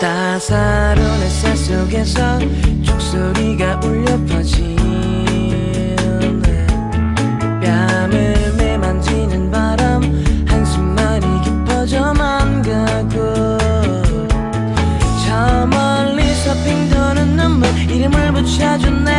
따사로운 햇살 속에서 종소리가 울려 퍼지네. 뺨을 매만지는 바람 한숨만이 깊어져만 가고. 저 멀리서 핑 도는 눈물 이름을 붙여준 내